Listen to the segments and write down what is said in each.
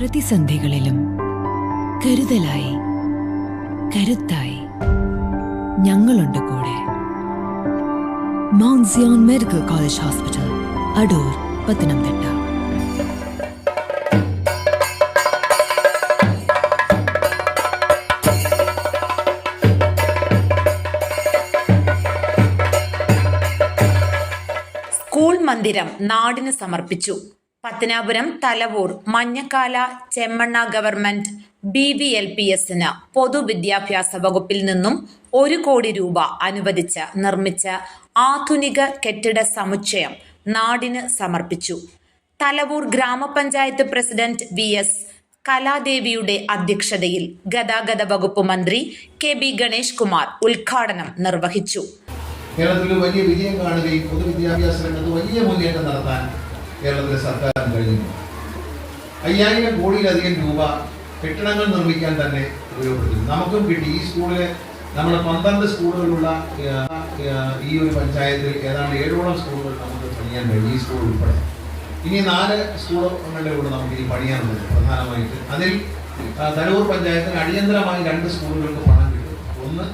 പ്രതിസന്ധികളിലും കരുതലായി കരുത്തായി ഞങ്ങളുണ്ട് കൂടെ. Mount Zion medical college hospital Adoor Pathanamthitta. School മന്ദിരം നാടിന് സമർപ്പിച്ചു. Pathanapuram Thalavoor Manjakkala Chemmanna government B V L P എസിന് പൊതുവിദ്യാഭ്യാസ വകുപ്പിൽ നിന്നും ഒരു കോടി രൂപ അനുവദിച്ച് നിർമ്മിച്ച ആധുനിക കെട്ടിട സമുച്ചയം നാടിന് സമർപ്പിച്ചു. തലവൂർ ഗ്രാമപഞ്ചായത്ത് പ്രസിഡന്റ് വി എസ് കലാദേവിയുടെ അധ്യക്ഷതയിൽ ഗതാഗത വകുപ്പ് മന്ത്രി കെ ബി ഗണേഷ് കുമാർ ഉദ്ഘാടനം നിർവഹിച്ചു. കേരളത്തിൽ വലിയ വിജയം കാണുകയും പൊതുവിദ്യാഭ്യാസ രംഗത്ത് വലിയ മുന്നേറ്റം നടത്താൻ കേരളത്തിലെ സർക്കാരിന് കഴിഞ്ഞു അയ്യായിരം കോടിയിലധികം രൂപ കെട്ടിടങ്ങൾ നിർമ്മിക്കാൻ തന്നെ ഉപയോഗപ്പെടുത്തുന്നു നമുക്കും കിട്ടി. ഈ സ്കൂളിലെ നമ്മുടെ പന്ത്രണ്ട് സ്കൂളുകളുള്ള ഈ ഒരു പഞ്ചായത്തിൽ ഏതാണ്ട് ഏഴോളം സ്കൂളുകൾ നമുക്ക് പണിയാൻ കഴിഞ്ഞു ഈ സ്കൂൾ ഉൾപ്പെടെ. ഇനി നാല് സ്കൂളുകളുടെ കൂടെ നമുക്ക് ഇനി പണിയാനുള്ളത് പ്രധാനമായിട്ട്. അതിൽ തരൂർ പഞ്ചായത്തിന് അടിയന്തരമായി രണ്ട് സ്കൂളുകൾക്ക് പണം കിട്ടും. ഒന്ന്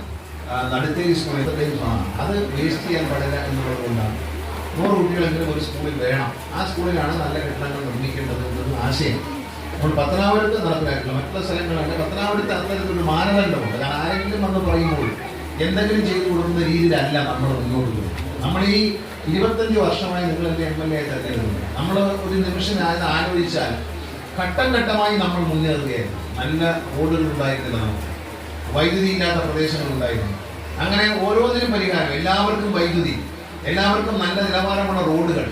നടുത്തേരി സ്കൂൾ എത്രയും പണം അത് വേസ്റ്റ് ചെയ്യാൻ പാടില്ല എന്നുള്ളത് കൊണ്ടാണ്. നൂറ് കുട്ടികളെങ്കിലും ഒരു സ്കൂളിൽ വേണം. ആ സ്കൂളിലാണ് നല്ല കെട്ടിടങ്ങൾ നിർമ്മിക്കേണ്ടത് എന്നൊരു ആശയം. നമ്മൾ പത്തനാപുരത്ത് നടപ്പിലാക്കില്ല മറ്റുള്ള സ്ഥലങ്ങളാണ്. പത്തനാപുരത്ത് അത്തരത്തിലൊരു മാനദണ്ഡമുണ്ട്. കാരണം ആരെങ്കിലും വന്ന് പറയുമ്പോൾ എന്തെങ്കിലും ചെയ്തു കൊടുക്കുന്ന രീതിയിലല്ല നമ്മൾ മുന്നോട്ട് പോകുന്നത്. നമ്മൾ ഈ ഇരുപത്തഞ്ച് വർഷമായി നിങ്ങളെന്റെ എം എൽ എ തെരഞ്ഞെടുക്കുന്നത് നമ്മൾ ഒരു നിമിഷം ആയത് ആലോചിച്ചാൽ ഘട്ടം ഘട്ടമായി നമ്മൾ മുന്നേറുകയായിരുന്നു. നല്ല റോഡുകൾ ഉണ്ടായിരുന്നില്ല നമുക്ക്. വൈദ്യുതി ഇല്ലാത്ത പ്രദേശങ്ങളുണ്ടായിരുന്നു അങ്ങനെ ഓരോന്നിനും പരിഹാരം. എല്ലാവർക്കും വൈദ്യുതി. എല്ലാവർക്കും നല്ല നിലവാരമുള്ള റോഡുകൾ.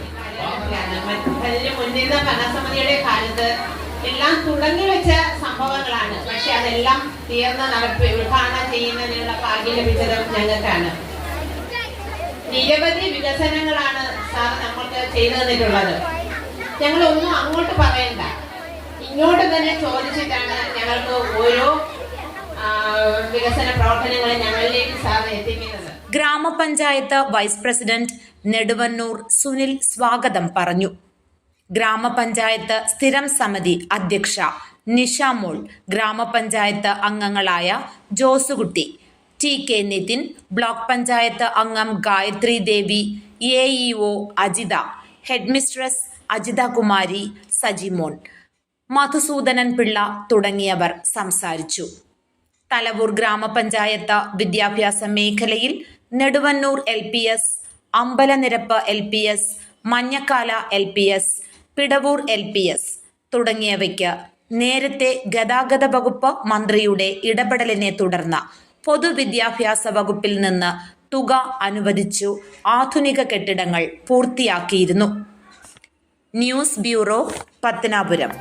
എല്ലാം തുടങ്ങി വെച്ച സംഭവങ്ങളാണ്. പക്ഷെ അതെല്ലാം തീർന്ന നടപ്പ് ഉദ്ഘാടനം ചെയ്യുന്നതിനുള്ള ഭാഗ്യം ലഭിച്ചത് ഞങ്ങൾക്കാണ്. നിരവധി വികസനങ്ങളാണ് സാർ നമ്മൾക്ക് ചെയ്തു തന്നിട്ടുള്ളത് ഞങ്ങൾ ഒന്നും അങ്ങോട്ട് പറയണ്ട. ഇങ്ങോട്ട് തന്നെ ചോദിച്ചിട്ടാണ് ഞങ്ങൾക്ക് ഓരോ വികസന പ്രവർത്തനങ്ങളും ഞങ്ങളിലേക്ക് സാർ എത്തിക്കുന്നത് ഗ്രാമപഞ്ചായത്ത് വൈസ് പ്രസിഡന്റ് നെടുവന്നൂർ സുനിൽ സ്വാഗതം പറഞ്ഞു. ഗ്രാമപഞ്ചായത്ത് സ്ഥിരം സമിതി അധ്യക്ഷ നിഷാമോൾ ഗ്രാമപഞ്ചായത്ത് അംഗങ്ങളായ Josekutty T K Nithin block panchayat അംഗം Gayathri Devi A E O Ajitha headmistress Ajitha Kumari Sajimon Madhusudanan Pillai തുടങ്ങിയവർ സംസാരിച്ചു. തലവൂർ ഗ്രാമപഞ്ചായത്ത് വിദ്യാഭ്യാസ മേഖലയിൽ Neduvannoor L P S Ambalanirappu L P S Manjakkala L P S Pidavoor L P S തുടങ്ങിയവയ്ക്ക് നേരത്തെ ഗതാഗത വകുപ്പ് മന്ത്രിയുടെ ഇടപെടലിനെ തുടർന്ന് പൊതുവിദ്യാഭ്യാസ വകുപ്പിൽ നിന്ന് തുക അനുവദിച്ചു. ആധുനിക കെട്ടിടങ്ങൾ പൂർത്തിയാക്കിയിരുന്നു. News bureau Pathanapuram.